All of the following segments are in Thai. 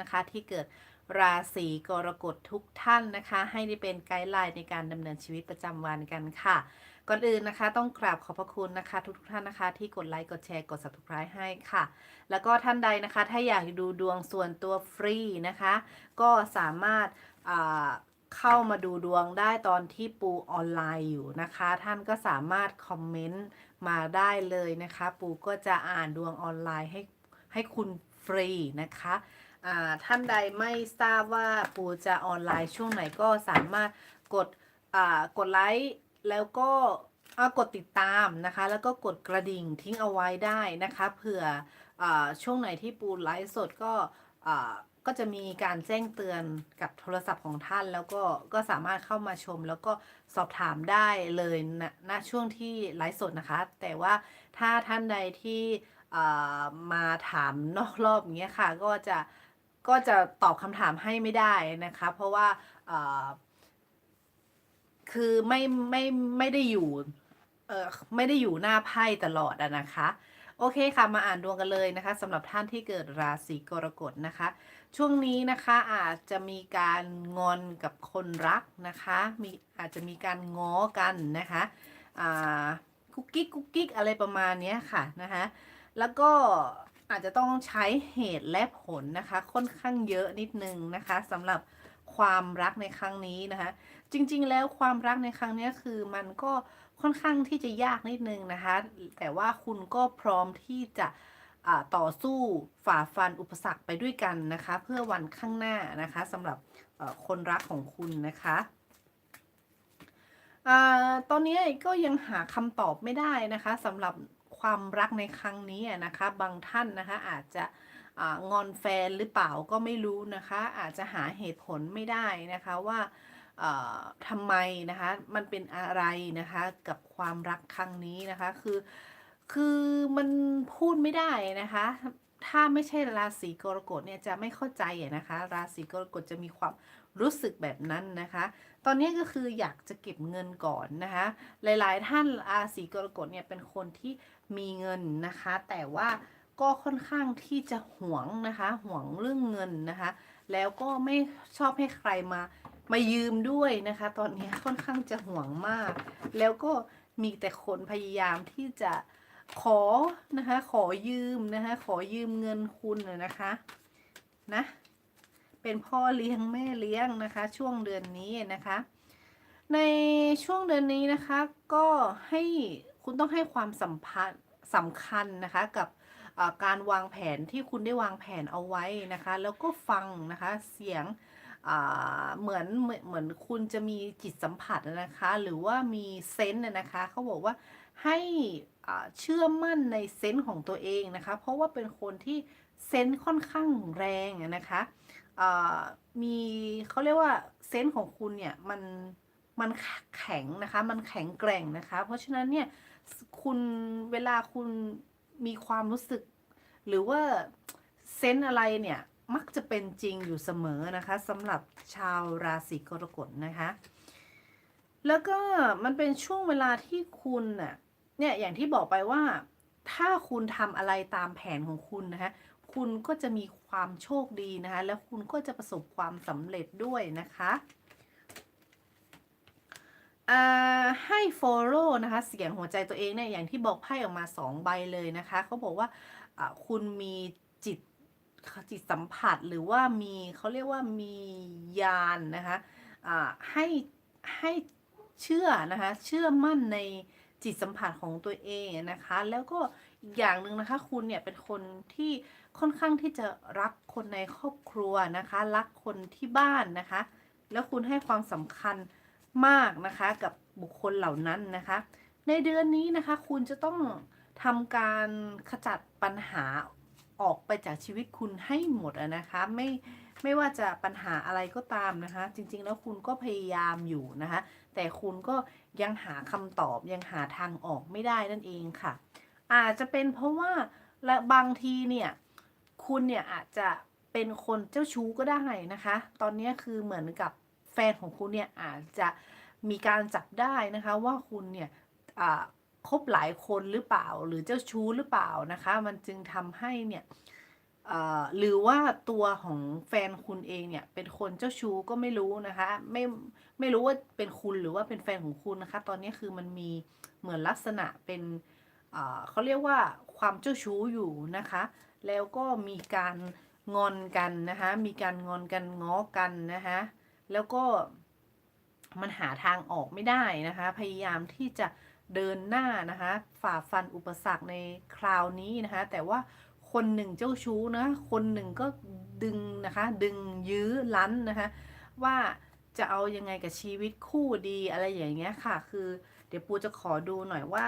นะคะที่เกิดราศีกรกฎทุกท่านนะคะ ให้ได้เป็นไกด์ไลน์ในการดำเนินชีวิตประจำวันกันค่ะ ก่อนอื่นนะคะ ต้องกราบขอบพระคุณนะคะ ทุกท่านนะคะ ที่กดไลค์กดแชร์กด subscribe ให้ค่ะ แล้วก็ท่านใดนะคะ ถ้าอยากดูดวงส่วนตัวฟรีนะคะ ก็สามารถเข้ามาดูดวงได้ตอนที่ปูออนไลน์อยู่นะคะ ท่านก็สามารถคอมเมนต์มาได้เลยนะคะ ปูก็จะอ่านดวงออนไลน์ให้ให้คุณฟรีนะคะ ท่านใดไม่ทราบว่าปูจะออนไลน์ช่วงไหนก็สามารถกดอ่ากดไลค์แล้วก็กดติดตามนะคะ แล้วก็กดกระดิ่งทิ้งเอาไว้ได้นะคะเผื่ออช่วงไหนที่ปูไลฟ์สดก็อ่าก็จะมีการแจ้งเตือนกับโทรศัพท์ของท่าน แล้วก็ก็สามารถเข้ามาชม แล้วก็สอบถามได้เลยณณช่วงที่ไลฟ์สดนะคะ แต่ว่าถ้าท่านใดที่อ่ามาถามนอกรอบอย่างเงี้ยค่ะ ก็จะ ก็จะตอบคำถามให้ไม่ได้นะคะ เพราะว่าคือไม่ไม่ไม่ได้อยู่เออไม่ได้อยู่หน้าไพ่ตลอดอะนะคะ โอเคค่ะมาอ่านดวงกันเลยนะคะสำหรับท่านที่เกิดราศีกรกฎนะคะ ช่วงนี้นะคะอาจจะมีการงอนกับคนรักนะคะมีอาจจะมีการง้อกันนะคะอ่ากุ๊กกิ๊กกุ๊กกิ๊กอะไรประมาณนี้ค่ะนะคะแล้วก็ อาจจะต้องใช้เหตุและผลนะคะ ค่อนข้างเยอะนิดนึงนะคะสำหรับความรักในครั้งนี้นะคะ จริงๆแล้วความรักในครั้งนี้คือมันก็ค่อนข้างที่จะยากนิดนึงนะคะ แต่ว่าคุณก็พร้อมที่จะต่อสู้ฝ่าฟันอุปสรรคไปด้วยกันนะคะ เพื่อวันข้างหน้านะคะสำหรับคนรักของคุณนะคะอตอนนี้ก็ยังหาคำตอบไม่ได้นะคะสำหรับ ความรักในครั้งนี้นะคะ บางท่านนะคะอาจจะงอนแฟนหรือเปล่าก็ไม่รู้นะคะ อาจจะหาเหตุผลไม่ได้นะคะว่าทำไมนะคะมันเป็นอะไรนะคะกับความรักครั้งนี้นะคะคือคือมันพูดไม่ได้นะคะ ถ้าไม่ใช่ราศีกรกฎเนี่ยจะไม่เข้าใจนะคะ ราศีกรกฎจะมีความรู้สึกแบบนั้นนะคะ ตอนนี้ก็คืออยากจะเก็บเงินก่อนนะคะ หลายๆ ท่านราศีกรกฎเนี่ยเป็นคนที่มีเงินนะคะ แต่ว่าก็ค่อนข้างที่จะหวงนะคะหวงเรื่องเงินนะคะ แล้วก็ไม่ชอบให้ใครมามายืมด้วยนะคะ ตอนนี้ค่อนข้างจะหวงมาก แล้วก็มีแต่คนพยายามที่จะ ขอนะคะ ขอยืมนะคะ ขอยืมเงินคุณนะนะคะนะเป็นพ่อเลี้ยงแม่เลี้ยงนะคะ ช่วงเดือนนี้นะคะ ในช่วงเดือนนี้นะคะ ก็ให้คุณต้องให้ความสัมพันธ์สำคัญนะคะกับการวางแผนที่คุณได้วางแผนเอาไว้นะคะ แล้วก็ฟังนะคะเสียงเหมือนเหมือนคุณจะมีจิตสัมผัสนะคะ หรือว่ามีเซนต์นะคะเขาบอกว่า ให้เชื่อมั่นในเซนต์ของตัวเองนะคะ เพราะว่าเป็นคนที่เซนต์ค่อนข้างแรงนะคะมีเขาเรียกว่าเซนต์ของคุณเนี่ยมันมันแข็งนะคะ มันแข็งแกร่งนะคะ เพราะฉะนั้นเนี่ยคุณเวลาคุณมีความรู้สึก หรือว่าเซนส์อะไรเนี่ยมักจะเป็นจริงอยู่เสมอนะคะสำหรับชาวราศีกรกฎนะคะ แล้วก็มันเป็นช่วงเวลาที่คุณน่ะ เนี่ยอย่างที่บอกไปว่า ถ้าคุณทำอะไรตามแผนของคุณนะคะคุณก็จะมีความโชคดีนะคะแล้วคุณก็จะประสบความสำเร็จด้วยนะคะให้ follow นะคะ เสียงหัวใจตัวเองเนี่ยอย่างที่บอกไพ่ออกมาสองใบเลยนะคะเขาบอกว่าคุณมีจิตจิตสัมผัสหรือว่ามีเขาเรียกว่ามียานนะคะให้ให้เชื่อนะคะเชื่อมั่นใน จิตสัมผัสของตัวเองนะคะ แล้วก็อีกอย่างหนึ่งนะคะ คุณเนี่ยเป็นคนที่ค่อนข้างที่จะรักคนในครอบครัวนะคะ รักคนที่บ้านนะคะ แล้วคุณให้ความสำคัญมากนะคะกับบุคคลเหล่านั้นนะคะ ในเดือนนี้นะคะ คุณจะต้องทำการขจัดปัญหา ออกไปจากชีวิตคุณให้หมดอะนะคะ ไม่ไม่ว่าจะปัญหาอะไรก็ตามนะคะ จริง ๆ แล้วคุณก็พยายามอยู่นะคะ แต่คุณก็ยังหาคำตอบยังหาทางออกไม่ได้นั่นเองค่ะ อาจจะเป็นเพราะว่าและบางทีเนี่ยคุณเนี่ยอาจจะเป็นคนเจ้าชู้ก็ได้นะคะ ตอนนี้คือเหมือนกับแฟนของคุณเนี่ยอาจจะมีการจับได้นะคะว่าคุณเนี่ยอ่า คบหลายคนหรือเปล่า หรือเจ้าชู้หรือเปล่านะคะ มันจึงทำให้เนี่ยหรือว่าตัวของแฟนคุณเองเนี่ย เป็นคนเจ้าชู้ก็ไม่รู้นะคะ ไม่ไม่รู้ว่าเป็นคุณหรือว่าเป็นแฟนของคุณนะคะ ตอนนี้คือมันมีเหมือนลักษณะเป็นเอ่อเขาเรียกว่าความเจ้าชู้อยู่นะคะ แล้วก็มีการงอนกันนะคะ มีการงอนกันง้อกันนะคะแล้วก็มันหาทางออกไม่ได้นะคะ พยายามที่จะ เดินหน้านะคะฝ่าฟันอุปสรรคในคราวนี้นะคะ แต่ว่าคนหนึ่งเจ้าชู้นะคนหนึ่งก็ดึงนะคะ ดึงยื้อลั้นนะคะ ว่าจะเอายังไงกับชีวิตคู่ดีอะไรอย่างเงี้ยค่ะ คือเดี๋ยวปูจะขอดูหน่อยว่า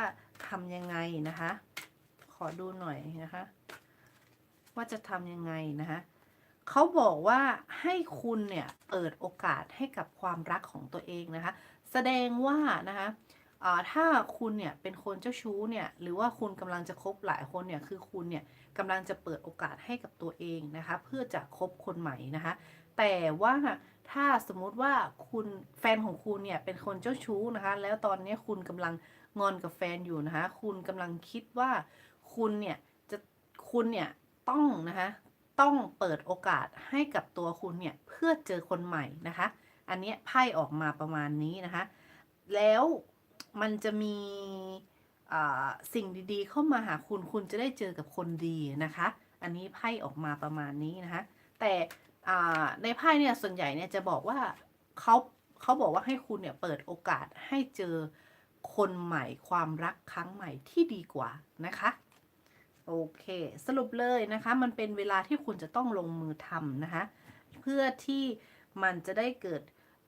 ทำยังไงนะคะ ขอดูหน่อยนะคะ ว่าจะทำยังไงนะคะเขาบอกว่าให้คุณเนี่ยเปิดโอกาสให้กับความรักของตัวเองนะคะ แสดงว่านะคะ ถ้าคุณเนี่ยเป็นคนเจ้าชู้เนี่ยหรือว่าคุณกำลังจะคบหลายคนเนี่ยคือคุณเนี่ยกำลังจะเปิดโอกาสให้กับตัวเองนะคะเพื่อจะคบคนใหม่นะคะแต่ว่าถ้าสมมุติว่าคุณแฟนของคุณเนี่ยเป็นคนเจ้าชู้นะคะแล้วตอนนี้คุณกำลังงอนกับแฟนอยู่นะคะคุณกำลังคิดว่าคุณเนี่ยจะคุณเนี่ยต้องนะคะต้องเปิดโอกาสให้กับตัวคุณเนี่ยเพื่อเจอคนใหม่นะคะ อันนี้ไพ่ออกมาประมาณนี้นะคะแล้ว มันจะมีสิ่งดีๆ เข้ามาหาคุณคุณจะได้เจอกับคนดีนะคะ อันนี้ไพ่ออกมาประมาณนี้นะคะ แต่ในไพ่เนี่ยส่วนใหญ่เนี่ยจะบอกว่าเขาเขาบอกว่าให้คุณเนี่ยเปิดโอกาสให้เจอคนใหม่ความรักครั้งใหม่ที่ดีกว่านะคะโอเค สรุปเลยนะคะ มันเป็นเวลาที่คุณจะต้องลงมือทำนะคะ เพื่อที่มันจะได้เกิด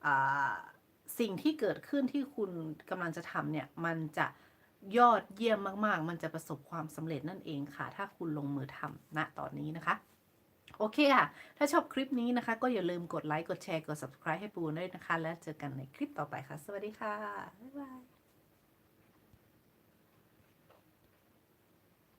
อ่า สิ่งที่เกิดขึ้นที่คุณกำลังจะทำเนี่ย มันจะยอดเยี่ยมมาก ๆ มันจะประสบความสำเร็จนั่นเองค่ะ ถ้าคุณลงมือทำณตอนนี้นะคะ โอเคค่ะ ถ้าชอบคลิปนี้นะคะ ก็อย่าลืมกดไลค์ กดแชร์ กด subscribe ให้ปูด้วยนะคะ แล้วเจอกันในคลิปต่อไปค่ะ สวัสดีค่ะ บ๊ายบาย